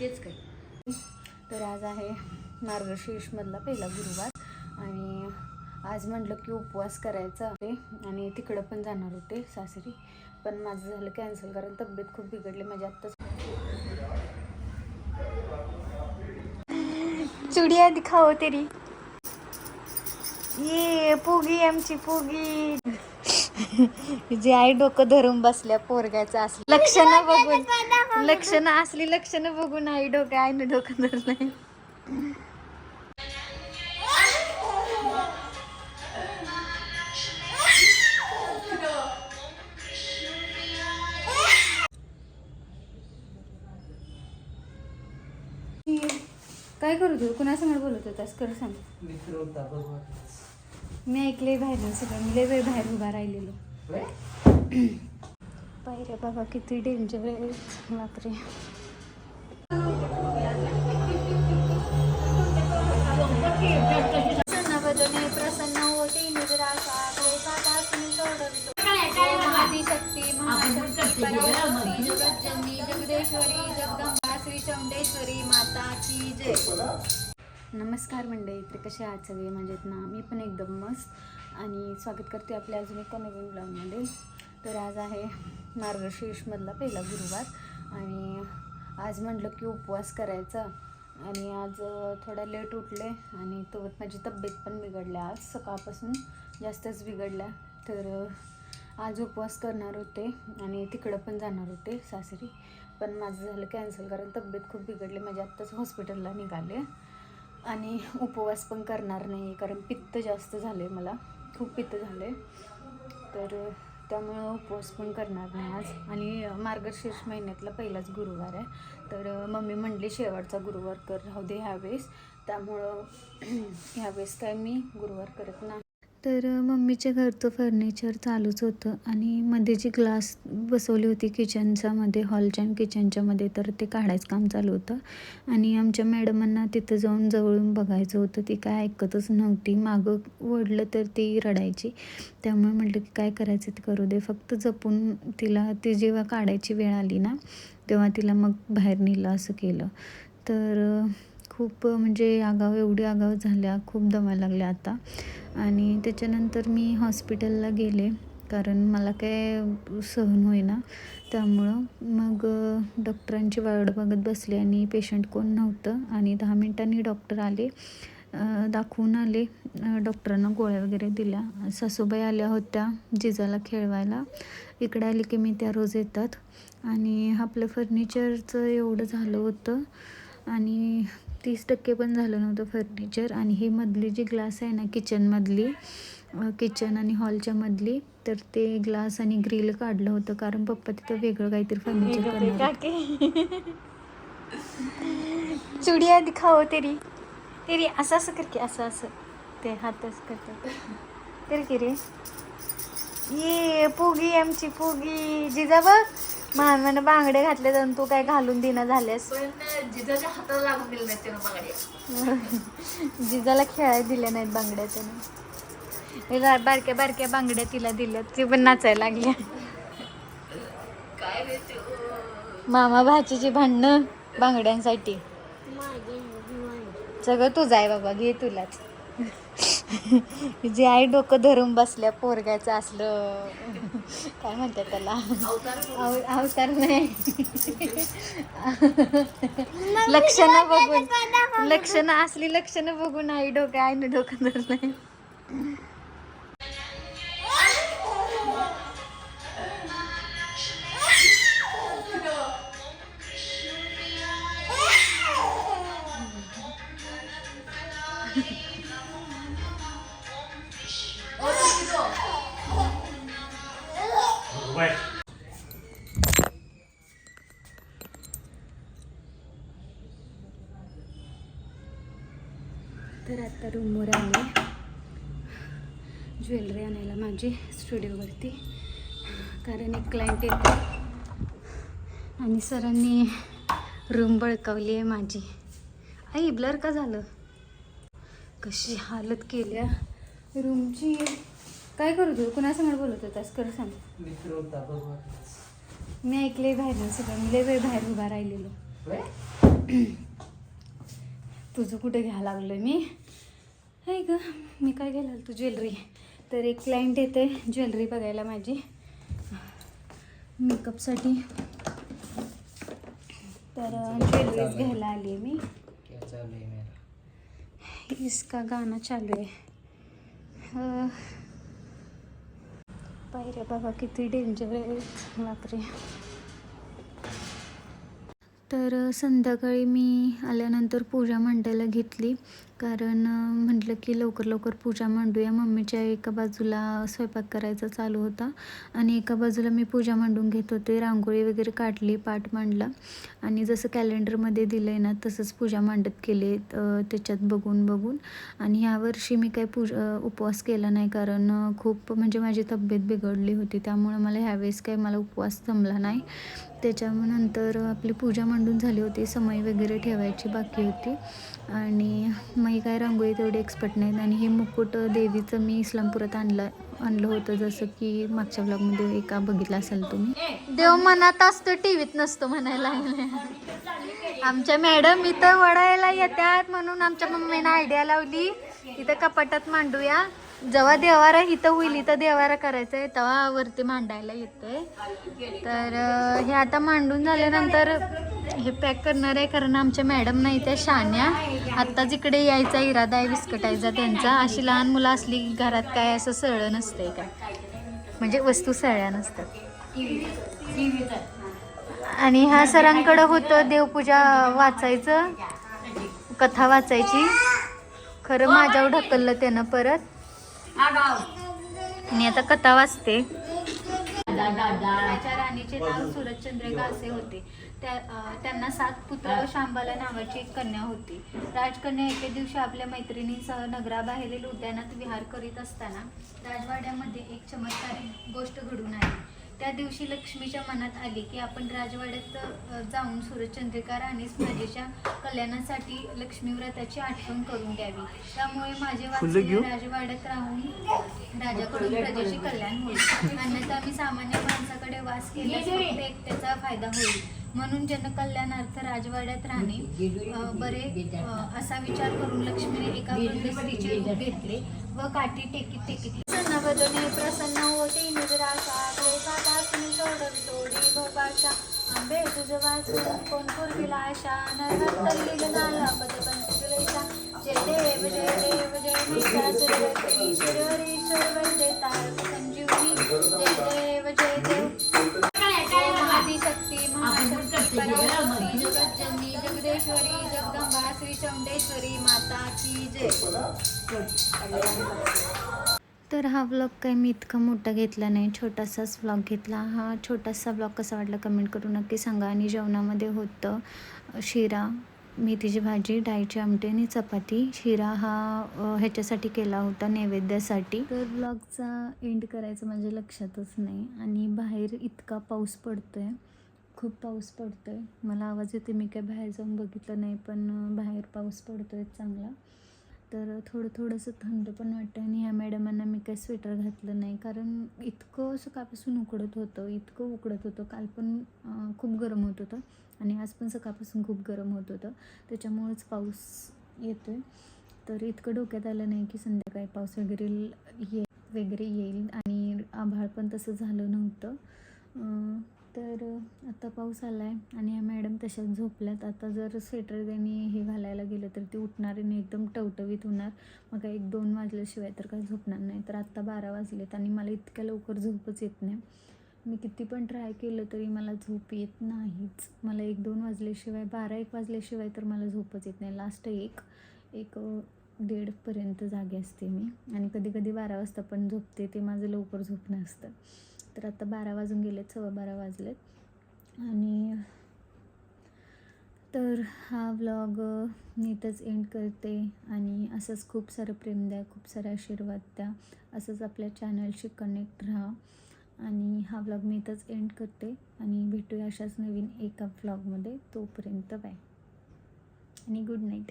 तेच काही तर आज आहे मार्गशीर्षमधला पहिला गुरुवार आणि आज म्हटलं की उपवास करायचा आहे आणि तिकडं पण जाणार होते सासरी. पण माझं झालं कॅन्सल कारण तब्येत खूप बिघडली माझी आत्ताच. चुडिया दिखाओ तेरी. ये पोगी आमची पोगी जे आई डोकं धरून बसल्या पोरग्याचं असलं लक्षणं बघून. लक्षणं असली लक्षणं बघून आई डोकं आईनं डोकं धरलंय. काय करू तू? कुणासमोर बोलत होतास? कर सांग. मी ऐकले बाहेर सगळं. मी लय वेळ बाहेर उभा राहिलेलो. पायऱ्या बाबा किती डेंजर आहे. बापरे. प्रसन्न वदने प्रसन्न होती निद्राशा क्लेशापासून सोडवितो ओम आदिशक्ती महाशक्ती पराशक्ती जगज्जननी जगदेश्वरी जगदंबा श्री चौंडेश्वरी माताची जय नमस्कार मंडळी तर कसे आहात सगळे? मजेत ना? मी पण एकदम मस्त. आणि स्वागत करते आपल्या अजून एका नवीन ब्लॉगमध्ये तर आज आहे मार्गशीर्षमधला पहिला गुरुवार. आणि आज म्हटलं की उपवास करायचा. आणि आज थोडा लेट उठले आणि तो माझी तब्येत पण बिघडल्या. आज सकाळपासून जास्तच बिघडल्या. तर आज उपवास करणार होते आणि तिकडं पण जाणार होते सासरी. पण माझं झालं कॅन्सल कारण तब्येत खूप बिघडली. माझी आत्ताच हॉस्पिटलला निघाले. आणि उपवास पण करणार नाही कारण पित्त जास्त झाले मला. खूप पित्त झाले तर त्यामुळं उपवास पण करणार नाही आज. आणि मार्गशीर्ष महिन्यातला पहिलाच गुरुवार आहे. तर मम्मी म्हणली शेवटचा गुरुवार कर राहू दे ह्यावेळेस. त्यामुळं ह्यावेळेस काय मी गुरुवार करत नाही. तर मम्मीच्या घरचं फर्निचर चालूच होतं आणि मध्ये जी ग्लास बसवली होती किचनच्या मध्ये हॉलच्या आणि किचनच्या मध्ये तर ते काढायचं काम चालू होतं. आणि आमच्या मॅडमांना तिथं जाऊन जवळून बघायचं होतं. ती काय ऐकतच नव्हती. मागं ओढलं तर ती रडायची. त्यामुळे म्हटलं की काय करायचं ते करू दे. फक्त जपून तिला ती जेव्हा काढायची वेळ आली ना तेव्हा तिला मग बाहेर नेलं असं केलं. तर खूप म्हणजे आगाव एवढी आगाव झाल्या खूप दमा लागल्या आता. आणि त्याच्यानंतर मी हॉस्पिटलला गेले कारण मला काय सहन होईना. त्यामुळं मग डॉक्टरांची वाट बघत बसले आणि पेशंट कोण नव्हतं. आणि दहा मिनटांनी डॉक्टर आले दाखवून आले डॉक्टरांना गोळ्या वगैरे दिल्या. सासूबाई आल्या होत्या जिजाला खेळवायला. इकडे आले की मी त्या रोज येतात. आणि आपलं फर्निचरचं एवढं झालं होतं. आणि तीस टक्के पण झालं नव्हतं फर्निचर. आणि ही मधली जी ग्लास आहे ना किचनमधली किचन आणि हॉलच्या मधली तर ते ग्लास आणि ग्रिल काढलं होतं कारण पप्पा तिथं वेगळं काहीतरी फर्निचर करणार चुडिया दिखाओ तेरी. तेरी असं असं कर की असं असं. ते हातच करतात. कर. की रे ये पोगी आमची पोगी जिजा बघ. मामानं बांगडे घातले जाऊन तू काय घालून दिना झाल्यास. पण जिजाच्या हाताला लागून दिलं नाही त्यानं बांगड्या जिजाला खेळायला दिल्या नाहीत बांगड्या त्यानं. बारक्या बारक्या बांगड्या तिला दिल्या ती पण नाचायला लागल्या. काय रे ते मामा भाचीची भांडणं बांगड्यांसाठी. सगळं तुझं आहे बाबा घे तुलाच. जे आई डोकं धरून बसल्या पोरगाचं असलं. काय म्हणतात त्याला? अव- अवतार नाही. लक्षणं बघून. लक्षणं असली लक्षणं बघून आई डोकं आईनं डोकं धरलंय. तर आता रूमवर आले. ज्वेलरी आणायला माझी स्टुडिओवरती कारण एक क्लायंट येते. आणि सरांनी रूम बळकावली आहे माझी. आई ब्लर का झालं? कशी हालत केल्या रूमची काय करू तू? कुणासमोर बोलत होतास? कर सांग. मी ऐकले बाहेर सगळं. मी लय वेळ बाहेर उभा राहिलेलो. तुझं कुठे घ्यायला लागलं मी? आहे ग मी काय घ्यायला तू ज्वेलरी? तर एक क्लायंट येते ज्वेलरी बघायला माझी. मेकअपसाठी. तर ज्वेलरीज घ्यायला आली आहे मी इसका गाणं चालू आहे पायऱ्या बाबा किती डेंजर आहेत बापरे. तर संध्याकाळी मी आल्यानंतर पूजा मांडायला घेतली. कारण म्हटलं की लवकर लवकर पूजा मांडूया. मम्मीच्या एका बाजूला स्वयंपाक करायचा चालू होता आणि एका बाजूला मी पूजा मांडून घेत होते. रांगोळी वगैरे काढली पाठ मांडला आणि जसं कॅलेंडरमध्ये दिलं आहे ना तसंच पूजा मांडत केले त्याच्यात बघून बघून. आणि ह्यावर्षी मी काही पूजा उपवास केला नाही कारण खूप म्हणजे माझी तब्येत बिघडली होती. त्यामुळं मला ह्यावेळेस काही मला उपवास जमला नाही. त्याच्यानंतर आपली पूजा मांडून झाली होती. समय वगैरे ठेवायची बाकी होती. आणि मी काय रांगोळी तेवढी एक्सपर्ट नाहीत आणि हे मुकुट देवीचं मी इस्लामपुरात आणलं आणलं होतं जसं की मागच्या ब्लॉगमध्ये एका बघितलं असाल तुम्ही. देव मनात असतो टी व्हीत नसतो म्हणायला आमच्या मॅडम इथं वडायला येतात म्हणून आमच्या मम्मीनं आयडिया लावली. इथं कपाटात मांडूया. जेव्हा देवारा इथं होईल इथं देवारा करायचा आहे तेव्हा वरती मांडायला येते तर हे आता मांडून झाल्यानंतर हे पॅक करणार आहे कारण आमच्या मॅडम नाही त्या शान्या. आत्ता जिकडे यायचा इरादा आहे विस्कटायचा त्यांचा. अशी लहान मुलं असली की घरात काय असं सळं नसतंय काय म्हणजे वस्तू सळ्या नसतात. आणि ह्या सरांकडं होतं देवपूजा वाचायचं कथा वाचायची. खरं माझ्यावर ढकललं त्यानं परत. आणि आता कथा वाचते. राजा राणीचे नाव सूरजचंद्रिका असे होते. त्यांना सात पुत्र व शांबाला नावाची एक कन्या होती. राजकन्या एके दिवशी आपल्या मैत्रिणीसह नगराबाहेरील उद्यानात विहार करीत असताना राजवाड्यामध्ये एक चमत्कारिक गोष्ट घडून आली. त्या दिवशी लक्ष्मीच्या मनात आली की आपण राजवाड्यात जाऊन सूरजचंद्रिका राणीस प्रजेच्या कल्याणासाठी लक्ष्मी व्रताची आठवण करून द्यावी त्यामुळे माझे वाचले राजवाड्यात राहून राजाकडून प्रजेचे कल्याण होईल. अन्यथा मी सामान्य माणसाकडे वास केल्यास फक्त एकट्याचा फायदा होईल. म्हणून जनकल्याणार्थ राजवाड्यात राहणे बरे असा विचार करून लक्ष्मीने एका स्त्रीचे घेतले व काठी टेकीत टेकीत प्रसन्न प्रसन्न होती. आंबे कोण पूर्वीला आशा? जय देव जय देव जय तारक संजीवनी. जय देव जय देव. आदिशक्ती महाशक्ती पराशक्ती जगज्जननी जगदेश्वरी जगदंबा श्री चौंडेश्वरी माता की जय. तर हा व्लॉग काही मी इतका मोठा घेतला नाही. छोटासाच व्लॉग घेतला. हा छोटासा व्लॉग कसा वाटला कमेंट करून नक्की सांगा. आणि जेवणामध्ये होतं शिरा मेथीची भाजी डाळीची आमटी आणि चपाती. शिरा हा ह्याच्यासाठी केला होता नैवेद्यासाठी. तर व्लॉगचा एंड करायचं माझ्या लक्षातच नाही. आणि बाहेर इतका पाऊस पडतोय. खूप पाऊस पडतोय. मला आवाज येते मी काय बाहेर जाऊन बघितलं नाही पण बाहेर पाऊस पडतोय चांगला. तर थोडं थोडंसं थंड पण वाटतं आणि ह्या मॅडमांना मी काही स्वेटर घातलं नाही. कारण इतकं सकाळपासून उकडत होतं इतकं उकडत होतं. काल पण खूप गरम होत होतं आणि आज पण सकाळपासून खूप गरम होत होतं. त्याच्यामुळेच पाऊस येतो आहे तर इतकं डोक्यात आलं नाही की संध्याकाळी पाऊस वगैरे ये वगैरे येईल. आणि आभाळ पण तसं झालं नव्हतं. तर आता पाऊस आला आहे आणि ह्या मॅडम तशाच झोपल्यात. आता जर स्वेटर त्यांनी हे घालायला गेलं तर ती उठणार आणि एकदम टवटवीत होणार. मग एक दोन वाजल्याशिवाय तर काय झोपणार नाही. तर आत्ता बारा वाजलेत आणि मला इतक्या लवकर झोपच येत नाही. मी किती पण ट्राय केलं तरी मला झोप येत नाहीच. मला एक दोन वाजल्याशिवाय बारा एक वाजल्याशिवाय तर मला झोपच येत नाही. लास्ट एक एक दीडपर्यंत जागे असते मी. आणि कधी कधी बारा वाजता पण झोपते ते माझं लवकर झोपणं असतं तर आता बारा वाजून गेलेत सव्वा बारा वाजलेत. आणि तर हा व्लॉग नीटच एंड करते. आणि असंच खूप सारं प्रेम द्या खूप सारे आशीर्वाद द्या. असंच आपल्या चॅनलशी कनेक्ट राहा. आणि हा व्लॉग मी इथंच एंड करते. आणि भेटूया अशाच नवीन एका व्लॉगमध्ये तोपर्यंत बाय आणि गुड नाईट